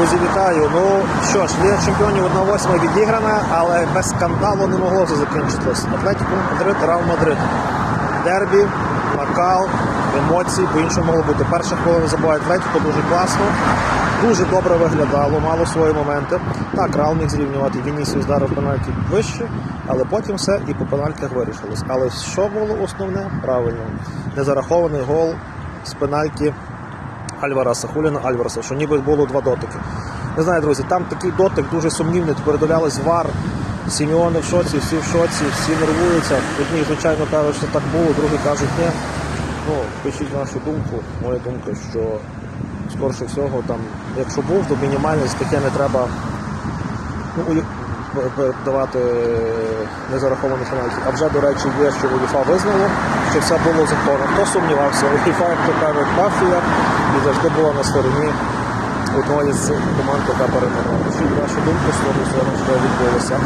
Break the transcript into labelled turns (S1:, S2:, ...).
S1: Друзі, вітаю. Ну що ж, Ліга чемпіонів 1-8 відіграна, але без скандалу не могло це закінчитись. Атлетико Мадрид, Реал Мадрид. Дербі, накал, емоції, по-іншому могло бути. Перша хвилина забуває Атлетико, дуже класно. Дуже добре виглядало, мало свої моменти. Так, Реал міг зрівнювати. Вінісіус дарив пенальті вище, але потім все і по пенальтах вирішилось. Але що було основне? Правильно. Незарахований гол з пенальті Альвараса, Хуліна Альвареса, що ніби було два дотики. Не знаю, друзі, там такий дотик дуже сумнівний, передолялись вар. Сіміони в шоці, всі в шоці, всі нервуються. Одні, звичайно, кажуть, що так було, другі кажуть, ні. Ну, пишіть вашу думку. Моя думка, що скорше всього, там, якщо був, то мінімальність таке не треба ну, п- п- давати незарахованих пенальті. А вже, до речі, є, що УЄФА визнало, що все було законно. Хто сумнівався? і факт кажуть, мафія і завжди була на стороні одної з команд, яка перемогла. Вашу думку, слово, що відбулося.